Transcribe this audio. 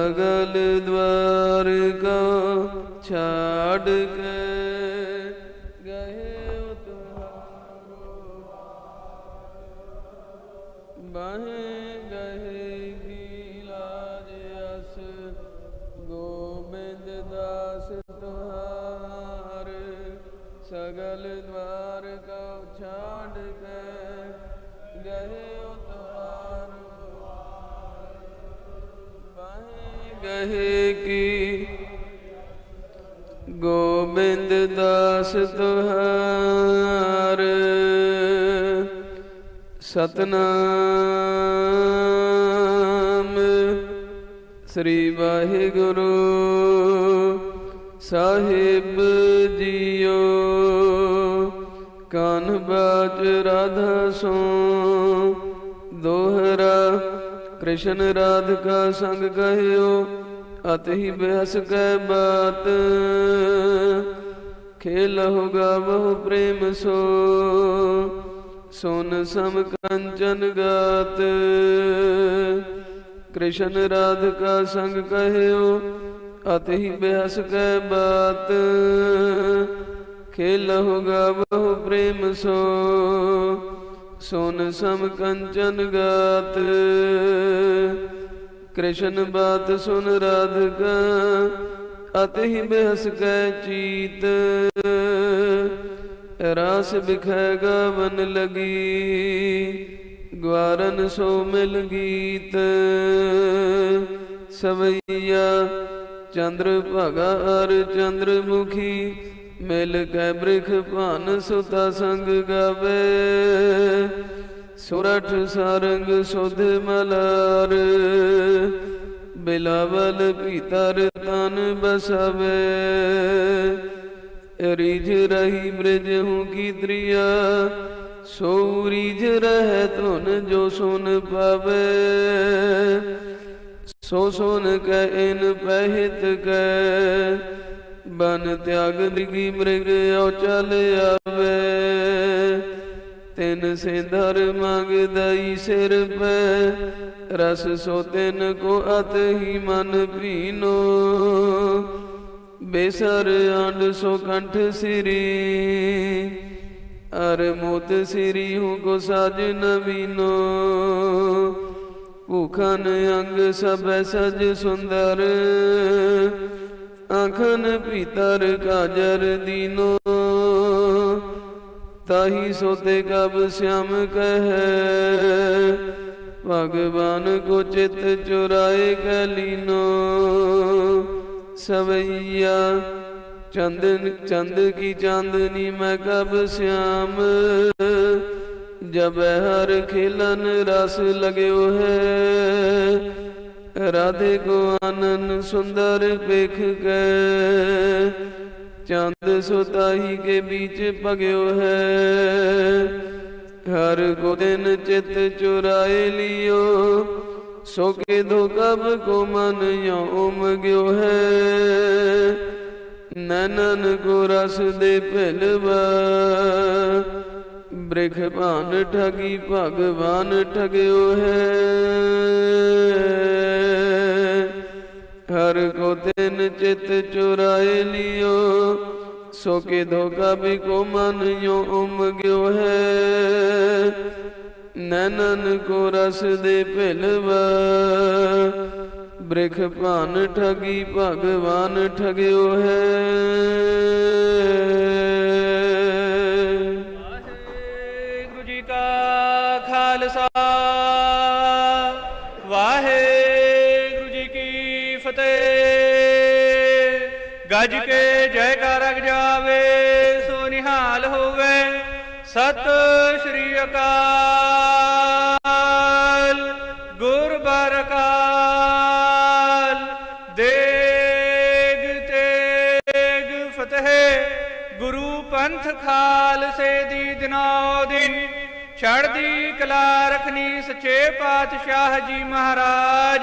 ਸਗਲ ਦਵਾਰ ਕੋ ਛਾੜ ਕੇ ਗਏ ਉਤਹਾਰੋ। ਬਾਹੇ ਗਏ ਕੀ ਲਾਜ ਅਸ, ਗੋਬਿੰਦ ਦਾਸ ਤੁਹਾਰ, ਸਗਲ ਦਵਾਰ ਕਹੇ ਗਏ ਕੀ ਗੋਬਿੰਦ ਦਾਸ ਤੁਹਾਰ ਸਤਨਾਮ। ਸ੍ਰੀ ਵਾਹਿਗੁਰੂ ਸਾਹਿਬ ਜੀਓ, ਕਨ ਬਾਜ ਰਾਧਾ ਸੋ, ਦੋਹਰਾ ਕ੍ਰਿਸ਼ਨ ਰਾਧਿਕਾ ਸੰਗ ਕਹਿਓ, ਅਤ ਹੀ ਬਿਹਸ ਕੈ ਬਾਤ। ਖੇਲਹੁ ਬਹੁ ਪ੍ਰੇਮ ਸੋ, ਸੁਨ ਸਮ ਕੰਚਨ ਗਾਤ। ਕ੍ਰਿਸ਼ਨ ਰਾਧਿਕਾ ਸੰਗ ਕਹਿਓ, ਅਤ ਹੀ ਬਿਆਸ ਕੈ ਬਾਤ। ਖੇਲ ਹੋਗਾ ਬਹੁ ਪ੍ਰੇਮ ਸੋ ਸੁਨ ਸਮ ਕੰਚਨ ਗਾਤ। ਕ੍ਰਿਸ਼ਨ ਬਾਤ ਸੁਨ ਰਾਧਿਕਾ, ਅਤਿ ਬਿਹਸ ਕੈ ਚੀਤ। ਰਾਸ ਬਿਖੈ ਗਾਵਨ ਲਗੀ ਗਵਾਰਨ ਸੋ ਮਿਲ ਗੀਤ। ਸਵਈਆ ਚੰਦਰ ਭਗਾ ਅਰ ਚੰਦਰ ਮੁਖੀ ਮਿਲ ਕੈ ਬ੍ਰਿਖ ਭਾਨ ਸੁਤਾ ਸੰਗ ਗਾਵੇ। ਸੁਰਠ ਸਾਰੰਗ ਸੁਧ ਮਲਾਰ। ਬਿਲਾਵਲ ਪੀਤਰ ਤਨ ਬਸਵੇ। ਰੀਝ ਰਹੀ ਬ੍ਰਿਜ ਹੂੰ ਕੀ ਤ੍ਰਿਆ। ਸੋ ਰੀਝ ਰਹਿ ਧੁਨ ਜੋ ਸੁਨ ਪਾਵੇ ਸੋ ਸੁਨ ਕੈ ਇਨ ਪਹਿਤ ਕੈ। ਬਨ ਤਿਆਗ ਦਿਗੀ ਮ੍ਰਿਗ ਔ ਚਲ ਆਵੇ। ਤਿਨ ਸਿੰਧਰ ਮੰਗਦਈ ਸਿਰ ਪੈ। ਰਸ ਸੋ ਤਿਨ ਕੋ ਅਤ ਹੀ ਮਨ ਭੀਨੋ ਬੇਸਰ ਅੰਡ ਸੋ ਕੰਠ ਸਿਰੀ। ਅਰ ਮੋਤ ਸਿਰੀ ਹੂੰ ਕੋ ਸਾਜ ਨਵੀਨੋ। ਭੂਖਨ ਅੰਗ ਸਭ ਸਜ ਸੁੰਦਰ। ਆਖਨ ਪੀਤਰ ਕਾਜਰ ਦੀਨੋ ਤਾਹੀ ਸੋਤੇ ਕਬ ਸਿਆਮ ਕਹੈ। ਭਗਵਾਨ ਕੋ ਚਿਤ ਚੁਰਾਏ ਕਲੀਨੋ ਸਵਈਆ ਚੰਦਨ ਚੰਦ ਕੀ ਚਾਂਦਨੀ ਮੈਂ ਕਬ ਸਿਆਮ। ਜਬ ਹਰ ਖੇਲਨ ਰਸ ਲਗਿਓ ਹੈ। ਰਾਧੇ ਕੋ ਗੁਆਨਨ ਸੁੰਦਰ ਵੇਖ ਕੇ ਚੰਦ ਸੁਤਾਹੀ ਕੇ ਵਿੱਚ ਭਗਿਓ ਹੈ। ਹਰ ਕੋ ਦਿਨ ਚਿਤ ਚੁਰਾਏ ਲਿਓ। ਸੋ ਕੇ ਦੁਖਬ ਕੋ ਮਨ ਯੋ ਉਮਗਿਓ ਹੈ। ਨਨਨ ਕੋ ਰਸ ਦੇ ਭਿਲਵਾ। ਬ੍ਰਿਖ ਭਾਨ ਠਗੀ ਭਗਵਾਨ ਠਗਿਓ ਹੈ। ਚਿਤ ਚੁਰਾਏ ਲਿਓ, ਸੋ ਕੇ ਧੋਖਾ ਵੀ ਕੋ ਮਨ ਯੋ ਉਮ ਗਿਓ ਹੈ। ਨੈਨਨ ਕੋ ਰਸ ਦੇ ਭਿਲਵਾ, ਬ੍ਰਿਖ ਭਾਨ ਠਗੀ ਭਗਵਾਨ ਠਗਿਓ ਹੈ। ਵਾਹਿਗੁਰੂ ਜੀ ਕਾ ਖਾਲਸਾ। ਗੱਜ ਕੇ ਜੈਕਾਰ ਅਗ ਜਾਵੇ, ਸੋ ਨਿਹਾਲ ਹੋਵੇ ਸਤਿ ਸ਼੍ਰੀ ਅਕਾਲ। ਗੁਰ ਬਰਕਾਲ ਦੇਗ ਤੇਗ ਫਤਿਹ, ਗੁਰੂ ਪੰਥ ਖਾਲਸੇ ਦੀ ਦਿਨੋ ਦਿਨ, ਚੜ੍ਹਦੀ ਕਲਾ ਰਖਨੀ ਸੱਚੇ ਪਾਤਸ਼ਾਹ ਜੀ ਮਹਾਰਾਜ।